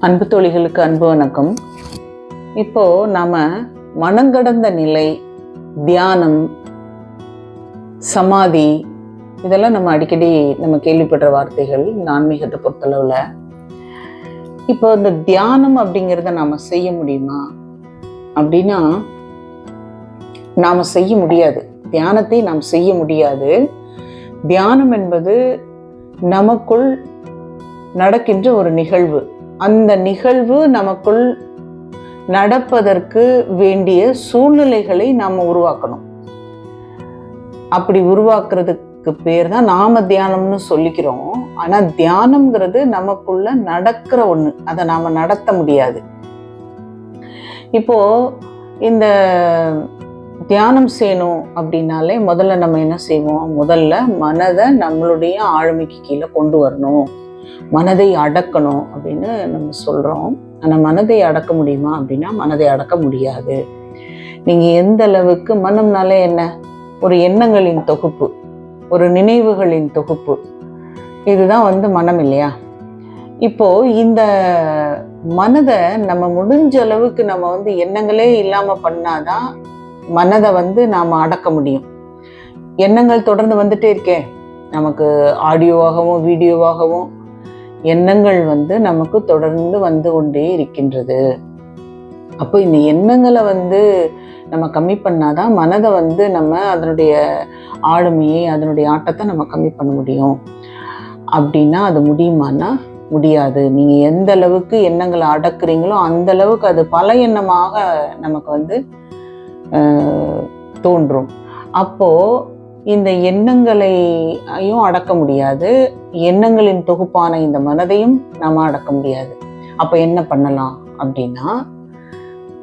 அன்பு தொழிகளுக்கு அன்பு வணக்கம். இப்போ நாம மனங்கடந்த நிலை தியானம் சமாதி இதெல்லாம் நம்ம அடிக்கடி நம்ம கேள்விப்படுற வார்த்தைகள் இந்த ஆன்மீகத்தை பொறுத்தளவில். இப்போ இந்த தியானம் அப்படிங்கிறத நாம் செய்ய முடியுமா? அப்படின்னா நாம் செய்ய முடியாது. தியானத்தை நாம் செய்ய முடியாது. தியானம் என்பது நமக்குள் நடக்கின்ற ஒரு நிகழ்வு. அந்த நிகழ்வு நமக்குள் நடப்பதற்கு வேண்டிய சூழ்நிலைகளை நாம் உருவாக்கணும். அப்படி உருவாக்குறதுக்கு பேர் தான் நாம தியானம்னு சொல்லிக்கிறோம். ஆனால் தியானம்ங்கிறது நமக்குள்ள நடக்கிற ஒன்று அதை நாம் நடத்த முடியாது. இப்போ இந்த தியானம் செய்யணும் அப்படின்னாலே முதல்ல நம்ம என்ன செய்வோம்? முதல்ல மனதை நம்மளுடைய ஆளுமைக்கு கீழே கொண்டு வரணும். மனதை அடக்கணும் அப்படின்னு நம்ம சொல்றோம். ஆனா மனதை அடக்க முடியுமா அப்படின்னா மனதை அடக்க முடியாது. நீங்க எந்த அளவுக்கு மனம்னாலே என்ன? ஒரு எண்ணங்களின் தொகுப்பு ஒரு நினைவுகளின் தொகுப்பு. இதுதான் வந்து மனம் இல்லையா? இப்போ இந்த மனதை நம்ம முடிஞ்ச அளவுக்கு நம்ம வந்து எண்ணங்களே இல்லாம பண்ணாதான் மனதை வந்து நாம அடக்க முடியும். எண்ணங்கள் தொடர்ந்து வந்துட்டே இருக்கே. நமக்கு ஆடியோவாகவும் வீடியோவாகவும் எண்ணங்கள் வந்து நமக்கு தொடர்ந்து வந்து கொண்டே இருக்கின்றது. அப்போ இந்த எண்ணங்களை வந்து நம்ம கம்மி பண்ணாதான் மனதை வந்து நம்ம அதனுடைய ஆளுமையை அதனுடைய ஆட்டத்தை நம்ம கம்மி பண்ண முடியும். அப்படின்னா அது முடியுமான்னா முடியாது. நீங்கள் எந்த அளவுக்கு எண்ணங்களை அடக்குறீங்களோ அந்த அளவுக்கு அது பல எண்ணமாக நமக்கு வந்து தோன்றும். அப்போது இந்த எண்ணங்களையும் அடக்க முடியாது. எண்ணங்களின் தொகுப்பான இந்த மனதையும் நாம் அடக்க முடியாது. அப்போ என்ன பண்ணலாம் அப்படின்னா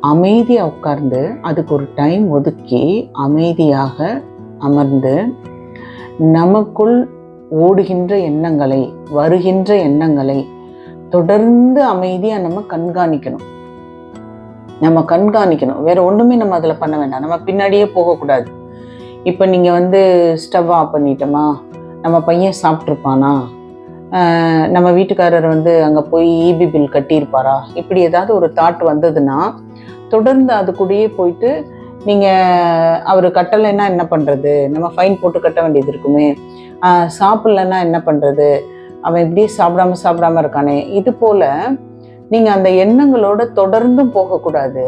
அமைதியாக உட்கார்ந்து அதுக்கு ஒரு டைம் ஒதுக்கி அமைதியாக அமர்ந்து நமக்குள் ஓடுகின்ற எண்ணங்களை வருகின்ற எண்ணங்களை தொடர்ந்து அமைதியாக நம்ம கண்காணிக்கணும். நம்ம கண்காணிக்கணும். வேற ஒன்றுமே நம்ம அதில் பண்ண வேண்டாம். நம்ம பின்னாடியே போகக்கூடாது. இப்போ நீங்கள் வந்து ஸ்டவ் ஆஃப் பண்ணிட்டோமா? நம்ம பையன் சாப்பிட்ருப்பானா நம்ம வீட்டுக்காரர் வந்து அங்கே போய் இபி பில் கட்டியிருப்பாரா? இப்படி ஏதாவது ஒரு தாட் வந்ததுன்னா தொடர்ந்து அது கூடயே போயிட்டு நீங்கள் அவர் கட்டலைன்னா என்ன பண்ணுறது நம்ம ஃபைன் போட்டு கட்ட வேண்டியது இருக்குமே. சாப்பிட்லன்னா என்ன பண்ணுறது அவன் இப்படி சாப்பிடாம சாப்பிடாம இருக்கானே. இது போல் நீங்கள் அந்த எண்ணங்களோட தொடர்ந்தும் போகக்கூடாது.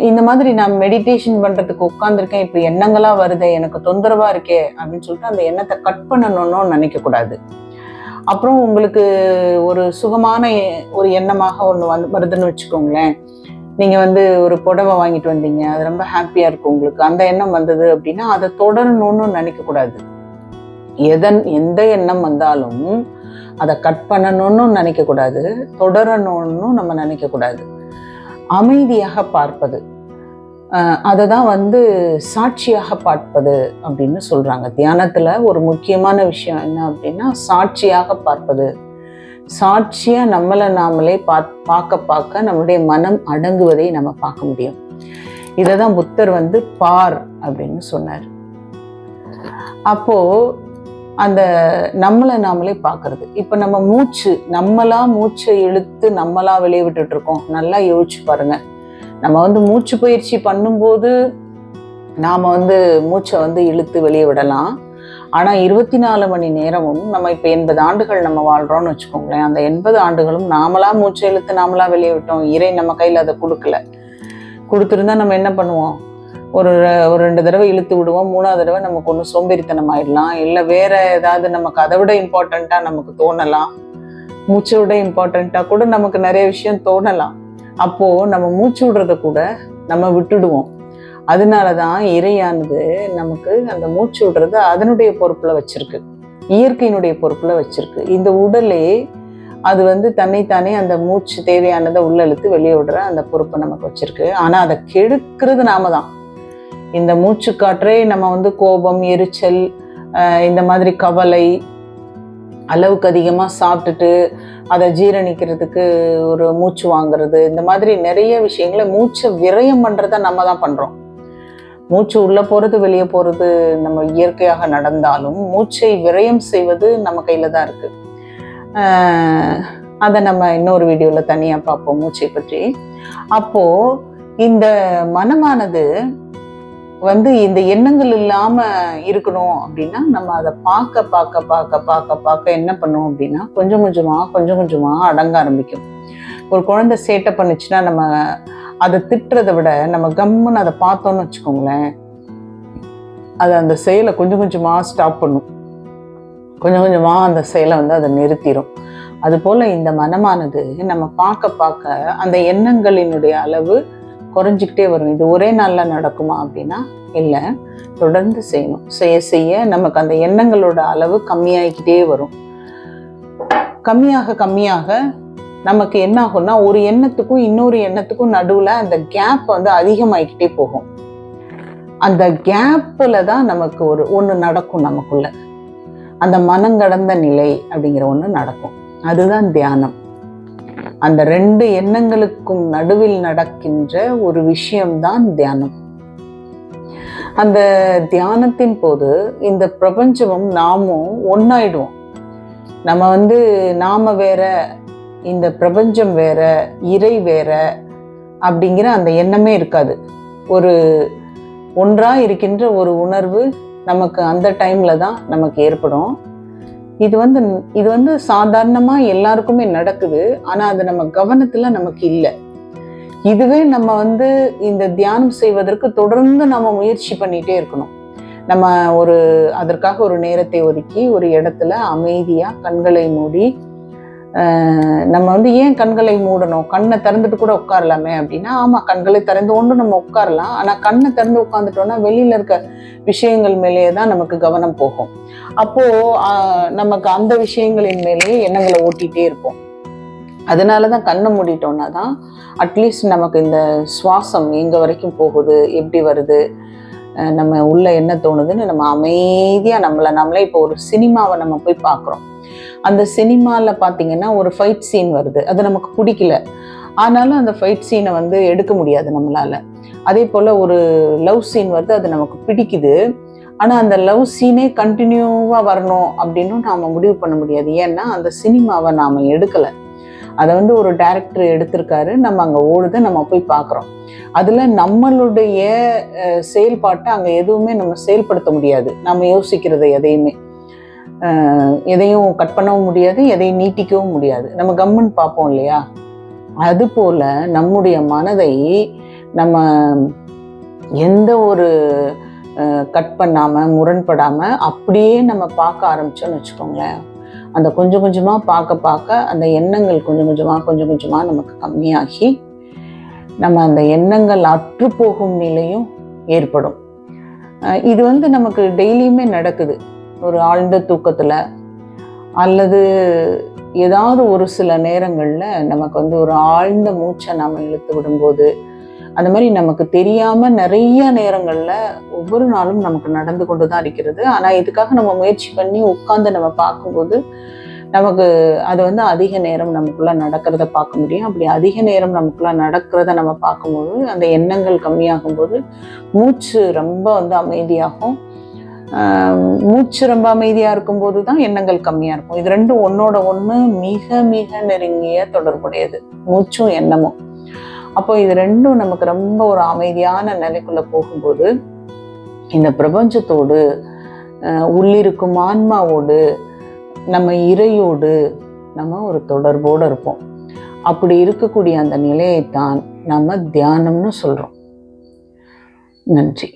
இந்த மாதிரி நான் மெடிடேஷன் பண்றதுக்கு உட்காந்துருக்கேன் இப்போ எண்ணங்களா வருதே எனக்கு தொந்தரவா இருக்கே அப்படின்னு சொல்லிட்டு அந்த எண்ணத்தை கட் பண்ணணும்னு நினைக்க கூடாது. அப்புறம் உங்களுக்கு ஒரு சுகமான எ- ஒரு எண்ணமாக ஒன்று வந்து வருதுன்னு வச்சுக்கோங்களேன். நீங்க வந்து ஒரு புடவை வாங்கிட்டு வந்தீங்க அது ரொம்ப ஹாப்பியா இருக்கும் உங்களுக்கு. அந்த எண்ணம் வந்தது அப்படின்னா அதை தொடரணும்னு நினைக்க கூடாது. எதன் எந்த எண்ணம் வந்தாலும் அதை கட் பண்ணணும்னு நினைக்க கூடாது தொடரணும்னு நம்ம நினைக்க கூடாது. அமைதியாக பார்ப்பது. அதை தான் வந்து சாட்சியாக பார்ப்பது அப்படின்னு சொல்கிறாங்க தியானத்தில் ஒரு முக்கியமான விஷயம் என்ன அப்படின்னா சாட்சியாக பார்ப்பது. சாட்சியாக நம்மளை நாமளே பா பார்க்க பார்க்க நம்மளுடைய மனம் அடங்குவதை நம்ம பார்க்க முடியும். இதை தான் புத்தர் வந்து பார் அப்படின்னு சொன்னார். அப்போது அந்த நம்மளை நாமளே பார்க்கறது. இப்போ நம்ம மூச்சு நம்மளா மூச்சை இழுத்து நம்மளா வெளியே விட்டுட்டு இருக்கோம். நல்லா யோசிச்சு பாருங்க. நம்ம வந்து மூச்சு பயிற்சி பண்ணும்போது நாம் வந்து மூச்சை வந்து இழுத்து வெளியே விடலாம். ஆனால் இருபத்தி நாலு மணி நேரமும் நம்ம இப்போ எண்பது ஆண்டுகள் நம்ம வாழ்கிறோம்னு வச்சுக்கோங்களேன். அந்த எண்பது ஆண்டுகளும் நாமளா மூச்சை இழுத்து நாமளா வெளியே விட்டோம். இறை நம்ம கையில் அதை கொடுக்கல. கொடுத்துருந்தா நம்ம என்ன பண்ணுவோம்? ஒரு ஒரு ரெண்டு தடவை இழுத்து விடுவோம் மூணாவது தடவை நமக்கு ஒன்று சோம்பேறித்தனம் ஆயிடலாம் இல்லை வேற ஏதாவது நமக்கு அதை விட இம்பார்ட்டண்ட்டாக நமக்கு தோணலாம். மூச்சை விட இம்பார்ட்டண்ட்டாக கூட நமக்கு நிறைய விஷயம் தோணலாம். அப்போது நம்ம மூச்சு விடுறத கூட நம்ம விட்டுடுவோம். அதனால தான் இறையானது நமக்கு அந்த மூச்சு விடுறது அதனுடைய பொறுப்பில் வச்சிருக்கு. இயற்கையினுடைய பொறுப்பில் வச்சிருக்கு. இந்த உடலே அது வந்து தன்னைத்தானே அந்த மூச்சு தேவையானதை உள்ள இழுத்து வெளியே விடுற அந்த பொறுப்பை நமக்கு வச்சிருக்கு. ஆனால் அதை கெடுக்கிறது நாம தான் இந்த மூச்சு காற்றே நம்ம வந்து கோபம் எரிச்சல் இந்த மாதிரி கவலை அளவுக்கு அதிகமாக சாப்பிட்டுட்டு அதை ஜீரணிக்கிறதுக்கு ஒரு மூச்சு வாங்குறது இந்த மாதிரி நிறைய விஷயங்களை மூச்சை விரயம் பண்ணுறத நம்ம தான் பண்ணுறோம் மூச்சு உள்ளே போகிறது வெளியே போகிறது நம்ம இயற்கையாக நடந்தாலும் மூச்சை விரயம் செய்வது நம்ம கையில் தான் இருக்குது அதை நம்ம இன்னொரு வீடியோவில் தனியாக பார்ப்போம் மூச்சை பற்றி. அப்போது இந்த மனமானது வந்து இந்த எண்ணங்கள் இல்லாம இருக்கணும் அப்படின்னா நம்ம அதை பார்க்க பார்க்க பார்க்க பார்க்க பார்க்க என்ன பண்ணும் அப்படின்னா கொஞ்சம் கொஞ்சமா கொஞ்சம் கொஞ்சமா அடங்க ஆரம்பிக்கும். ஒரு குழந்தை சேட்டை பண்ணுச்சுன்னா நம்ம அதை திட்டுறதை விட நம்ம கம்முன்னு அதை பார்த்தோம்னு வச்சுக்கோங்களேன் அது அந்த செயலை கொஞ்சம் கொஞ்சமா ஸ்டாப் பண்ணும். கொஞ்சம் கொஞ்சமா அந்த செயலை வந்து அதை நிறுத்திடும் அதுபோல் இந்த மனமானது நம்ம பார்க்க பார்க்க அந்த எண்ணங்களினுடைய அளவு குறைஞ்சிக்கிட்டே வரும். இது ஒரே நாளில் நடக்குமா அப்படின்னா இல்லை. தொடர்ந்து செய்யணும். செய்ய செய்ய நமக்கு அந்த எண்ணங்களோட அளவு கம்மியாகிக்கிட்டே வரும். கம்மியாக கம்மியாக நமக்கு என்ன ஆகும்னா ஒரு எண்ணத்துக்கும் இன்னொரு எண்ணத்துக்கும் நடுவில் அந்த கேப் வந்து அதிகமாகிக்கிட்டே போகும். அந்த கேப்பில் தான் நமக்கு ஒரு ஒன்று நடக்கும் நமக்குள்ள. அந்த மனங்கடந்த நிலை அப்படிங்கிற ஒன்று நடக்கும். அதுதான் தியானம். அந்த ரெண்டு எண்ணங்களுக்கும் நடுவில் நடக்கின்ற ஒரு விஷயம்தான் தியானம். அந்த தியானத்தின் போது இந்த பிரபஞ்சமும் நாமும் ஒன்றாயிடுவோம் நம்ம வந்து நாம வேற இந்த பிரபஞ்சம் வேற இறை வேற அப்படிங்கிற அந்த எண்ணமே இருக்காது. ஒரு ஒன்றா இருக்கின்ற ஒரு உணர்வு நமக்கு அந்த டைம்ல தான் நமக்கு ஏற்படும். இது வந்து இது வந்து சாதாரணமாக எல்லாருக்குமே நடக்குது. ஆனால் அது நம்ம கவனத்தில் நமக்கு இல்லை. இதுவே நம்ம வந்து இந்த தியானம் செய்வதற்கு தொடர்ந்து நம்ம முயற்சி பண்ணிட்டே இருக்கணும். நம்ம ஒரு அதற்காக ஒரு நேரத்தை ஒதுக்கி ஒரு இடத்துல அமைதியாக கண்களை மூடி நம்ம வந்து ஏன் கண்களை மூடணும்? கண்ணை திறந்துட்டு கூட உட்காரலாமே அப்படின்னா ஆமா கண்களை திறந்து கொண்டு நம்ம உட்காரலாம். ஆனா கண்ணை திறந்து உட்காந்துட்டோம்னா வெளியில இருக்க விஷயங்கள் மேலேயே தான் நமக்கு கவனம் போகும். அப்போ நமக்கு அந்த விஷயங்களின் மேலேயே எண்ணங்களை ஓட்டிகிட்டே இருப்போம். அதனால தான் கண்ணை மூடிட்டோம்னா தான் அட்லீஸ்ட் நமக்கு இந்த சுவாசம் எங்க வரைக்கும் போகுது எப்படி வருது நம்ம உள்ள என்ன தோணுதுன்னு நம்ம அமைதியாக நம்மளை நம்மளே இப்போ ஒரு சினிமாவை நம்ம போய் பார்க்குறோம். அந்த சினிமாவில் பார்த்தீங்கன்னா ஒரு ஃபைட் சீன் வருது. அது நமக்கு பிடிக்கல. ஆனாலும் அந்த ஃபைட் சீனை வந்து எடுக்க முடியாது நம்மளால. அதே போல் ஒரு லவ் சீன் வருது. அது நமக்கு பிடிக்குது. ஆனால் அந்த லவ் சீனே கண்டினியூவாக வரணும் அப்படின்னு நாம் முடிவு பண்ண முடியாது. ஏன்னா அந்த சினிமாவை நாம் எடுக்கலை. அதை வந்து ஒரு டேரக்டர் எடுத்திருக்காரு. நம்ம அங்கே ஓடுது நம்ம போய் பார்க்குறோம். அதில் நம்மளுடைய செயல்பாட்டை அங்கே எதுவுமே நம்ம செயல்படுத்த முடியாது. நம்ம யோசிக்கிறது எதையுமே. எதையும் கட் பண்ணவும் முடியாது எதையும் நீட்டிக்கவும் முடியாது. நம்ம கம்முன்னு பார்ப்போம் இல்லையா? அதுபோல் நம்முடைய மனதை நம்ம எந்த ஒரு கட் பண்ணாமல் முரண்படாமல் அப்படியே நம்ம பார்க்க ஆரம்பிச்சோம்னு வச்சுக்கோங்களேன். அந்த கொஞ்சம் கொஞ்சமாக பார்க்க பார்க்க அந்த எண்ணங்கள் கொஞ்சம் கொஞ்சமாக கொஞ்சம் கொஞ்சமாக நமக்கு கம்மியாகி நம்ம அந்த எண்ணங்கள் அற்று போகும் நிலையும் ஏற்படும். இது வந்து நமக்கு டெய்லியுமே நடக்குது. ஒரு ஆழ்ந்த தூக்கத்தில் அல்லது ஏதாவது ஒரு சில நேரங்களில் நமக்கு வந்து ஒரு ஆழ்ந்த மூச்சை நாம் இழுத்து விடும்போது அந்த மாதிரி நமக்கு தெரியாம நிறைய நேரங்கள்ல ஒவ்வொரு நாளும் நமக்கு நடந்து கொண்டு தான் இருக்கிறது. ஆனா இதுக்காக நம்ம முயற்சி பண்ணி உட்கார்ந்து நம்ம பார்க்கும்போது நமக்கு அது வந்து அதிக நேரம் நமக்குள்ள நடக்கிறத பார்க்க முடியும். அப்படி அதிக நேரம் நமக்குள்ள நடக்கிறத நம்ம பார்க்கும்போது அந்த எண்ணங்கள் கம்மியாகும் போது மூச்சு ரொம்ப வந்து அமைதியாகும். மூச்சு ரொம்ப அமைதியாக இருக்கும்போது தான் எண்ணங்கள் கம்மியாக இருக்கும். இது ரெண்டும் ஒன்னோட ஒன்று மிக மிக நெருங்கிய தொடர்புடையது. மூச்சும் எண்ணமும். அப்போ இது ரெண்டும் நமக்கு ரொம்ப ஒரு அமைதியான நிலைக்குள்ள போகும்போது இந்த பிரபஞ்சத்தோடு உள்ளிருக்கும் ஆன்மாவோடு நம்ம இறையோடு நம்ம ஒரு தொடர்போடு இருப்போம். அப்படி இருக்கக்கூடிய அந்த நிலையைத்தான் நம்ம தியானம்னு சொல்கிறோம் நன்றி.